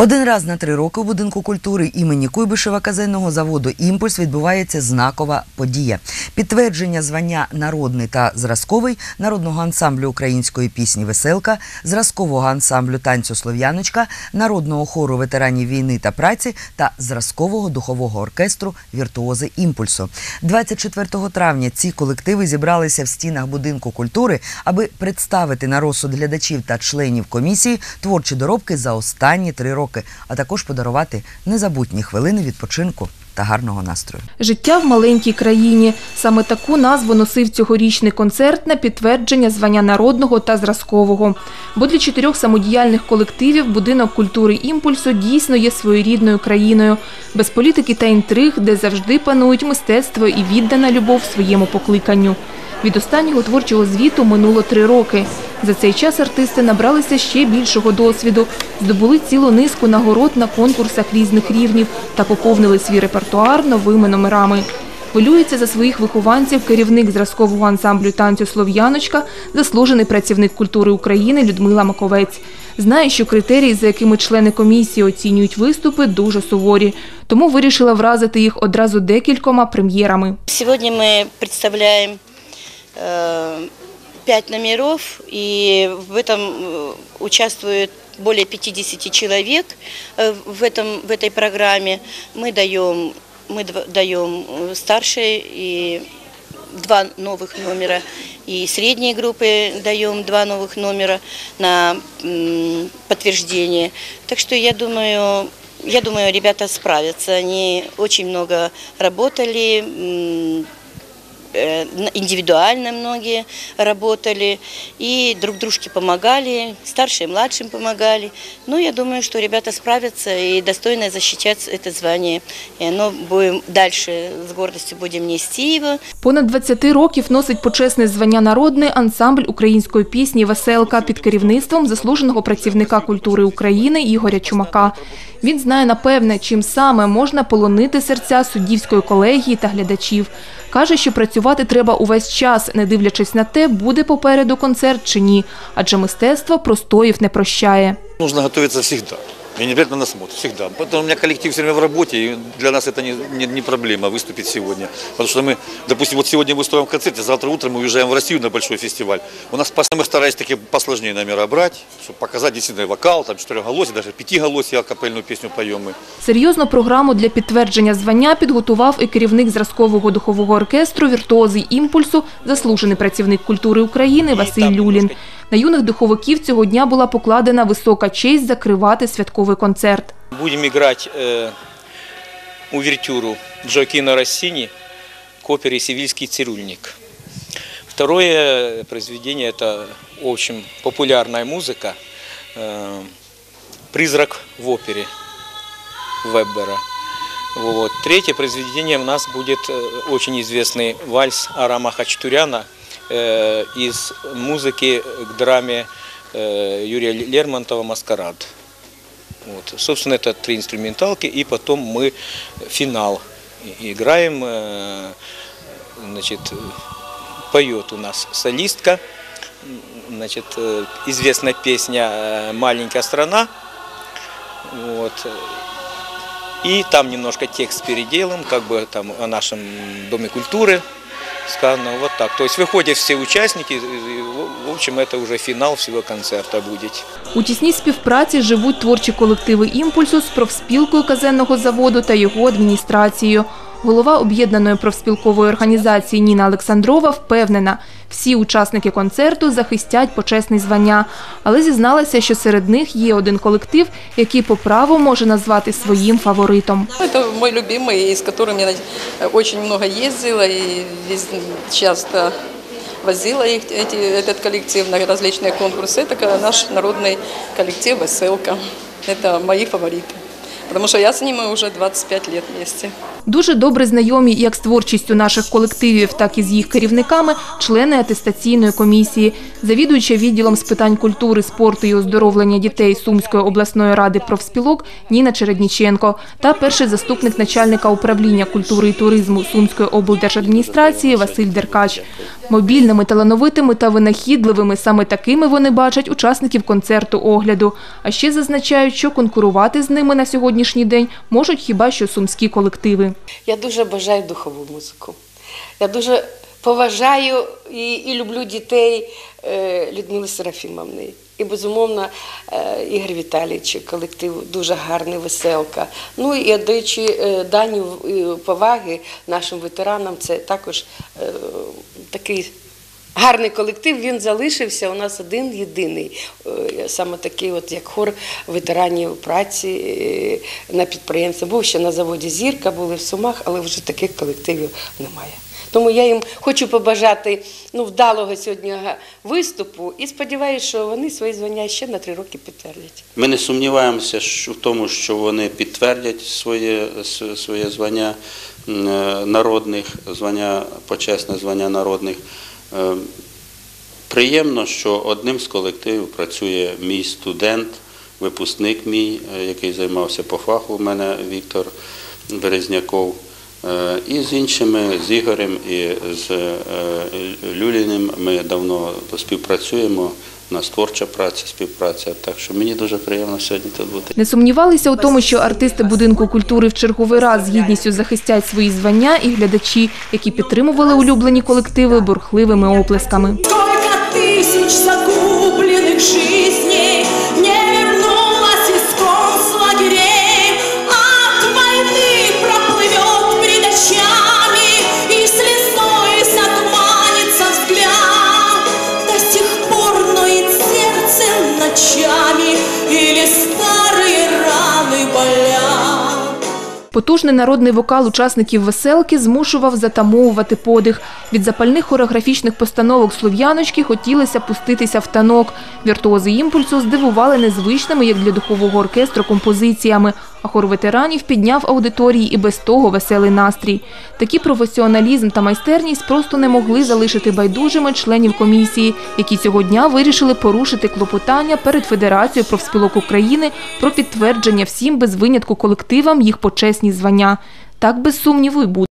Один раз на три роки у будинку культури імені Куйбишева казенного заводу Імпульс відбувається знакова подія. Підтвердження звання народний та зразковий народного ансамблю української пісні Веселка, зразкового ансамблю танцю Слов'яночка, народного хору ветеранів війни та праці та зразкового духового оркестру Віртуози імпульсу. 24 травня ці колективи зібралися в стінах будинку культури, аби представити на розсуд глядачів та членів комісії творчі доробки за останні три роки, а також подарувати незабутні хвилини відпочинку та гарного настрою. Життя в маленькій країні. Саме таку назву носив цьогорічний концерт на підтвердження звання народного та зразкового. Бо для чотирьох самодіяльних колективів будинок культури імпульсу дійсно є своєрідною країною, без політики та інтриг, де завжди панують мистецтво і віддана любов своєму покликанню. Від останнього творчого звіту минуло три роки. За цей час артисти набралися ще більшого досвіду, здобули цілу низку нагород на конкурсах різних рівнів та поповнили свій репертуар новими номерами. Хвилюється за своїх вихованців керівник зразкового ансамблю танцю Слов'яночка, заслужений працівник культури України Людмила Маковець. Знає, що критерії, за якими члени комісії оцінюють виступи, дуже суворі, тому вирішила вразити їх одразу декількома прем'єрами. Сегодня мы представляем э, пять номеров, и в этом э, участвует более 50 человек э, в, этом, в этой программе. Мы даем, мы даем э, старшие и два новых номера, и средние группы даем два новых номера на подтверждение. Так что я думаю, я думаю, ребята справятся. Они очень много работали, индивидуально многие работали и друг дружке помогали, старшие и младшим помогали. Ну, я думаю, что ребята справятся и достойно защитят это звание. И оно будем дальше с гордостью будем нести его. Понад 20 років носить почесне звання народний ансамбль української пісні Веселка під керівництвом заслуженого працівника культури України Ігоря Чумака. Він знає напевне, чим саме можна полонити серця суддівської колегії та глядачів. Каже, що працювати треба увесь час, не дивлячись на те, буде попереду концерт чи ні, адже мистецтво простоїв не прощає. Нужно готовиться всегда. И не обязательно на смотр, всегда. Поэтому у меня коллектив все время в работе, и для нас это не, не, не проблема выступить сегодня. Потому что мы, допустим, вот сегодня выступаем в концерте, завтра утром мы уезжаем в Россию на большой фестиваль. У нас пос- мы старались такие посложнее номера брать, чтобы показать действительно вокал, там четырехголосие, даже пятиголосие, акапельную песню поем мы. Серйозну програму для підтвердження звання підготував і керівник зразкового духового оркестру «Віртуози імпульсу», заслужений працівник культури України Василь Люлін. На юних духовиків цього дня була покладена висока честь закривати святковий концерт. Будем играть э, увертюру Джоакино Россини к опере «Севильский цирюльник». Второе произведение – это очень популярная музыка э, «Призрак в опере» Веббера. Вот. Третье произведение у нас будет э, очень известный вальс Арама Хачатуряна э, из музыки к драме э, Юрия Лермонтова «Маскарад». Вот. Собственно, это три инструменталки, и потом мы финал играем. э, Значит, поет у нас солистка, значит, э, известная песня э, «Маленькая страна». Вот. И там немножко текст переделан, как бы там о нашем Доме культуры сказано, вот так. То есть выходят все участники, в общем, это уже финал всего концерта будет. У тісній співпраці живуть творчі колективи імпульсу з профспілкою казенного заводу та його адміністрацією. Голова об'єднаної профспілкової організації Ніна Олександрова впевнена, всі учасники концерту захистять почесне звання, але зізналася, що серед них є один колектив, який по праву може назвати своїм фаворитом. Ну, Это мой любимый, и с которым я э, очень много ездила и вез- часто возила их, эти, этот коллектив на различные конкурсы. Это ка- наш народный коллектив «Веселка». Это мои фавориты. Потому что я с ними уже 25 лет вместе. Дуже добре знайомі як з творчістю наших колективів, так і з їх керівниками, члени атестаційної комісії, завідуюча відділом з питань культури, спорту і оздоровлення дітей Сумської обласної ради профспілок Ніна Чередніченко та перший заступник начальника управління культури і туризму Сумської облдержадміністрації Василь Деркач. Мобільними, талановитими та винахідливими саме такими вони бачать учасників концерту огляду. А ще зазначають, що конкурувати з ними на сьогоднішній день можуть хіба що сумські колективи. Я дуже бажаю духову музику. Я дуже поважаю і, і люблю дітей е, Людмили Серафімовни. І, безумовно, е, Ігор Віталійович, колектив дуже гарний, веселка. Ну і віддаючи е, дані поваги нашим ветеранам, це також такий гарний колектив. Він залишився у нас один єдиний, е, саме такий, от як хор ветеранів праці е, на підприємстві. Був ще на заводі Зірка, були в Сумах, але вже таких колективів немає. Тому я їм хочу побажати ну, вдалого сьогодні виступу і сподіваюся, що вони свої звання ще на три роки підтвердять. Ми не сумніваємося в тому, що вони підтвердять своє, своє звання е, народних, звання, почесне звання народних. Е, Приємно, що одним з колективів працює мій студент, випускник мій, е, який займався по фаху, у мене Віктор Березняков. Е, І з іншими, з Ігорем і з е, Люліним ми давно співпрацюємо. У нас творча праця, співпраця. Так що мені дуже приємно сьогодні тут бути. Не сумнівалися у тому, що артисти будинку культури в черговий раз з гідністю захистять свої звання і глядачі, які підтримували улюблені колективи бурхливими оплесками. Сколько тисяч закуплених жизней Потужний народний вокал учасників веселки змушував затамовувати подих. Від запальних хореографічних постановок слов'яночки хотілося пуститися в танок. Віртуози імпульсу здивували незвичними, як для духового оркестру, композиціями. А хор ветеранів підняв аудиторії і без того веселий настрій. Такі професіоналізм та майстерність просто не могли залишити байдужими членів комісії, які цього дня вирішили порушити клопотання перед Федерацією профспілок України про підтвердження всім без винятку колективам їх почесні звання. Так без сумніву й буде.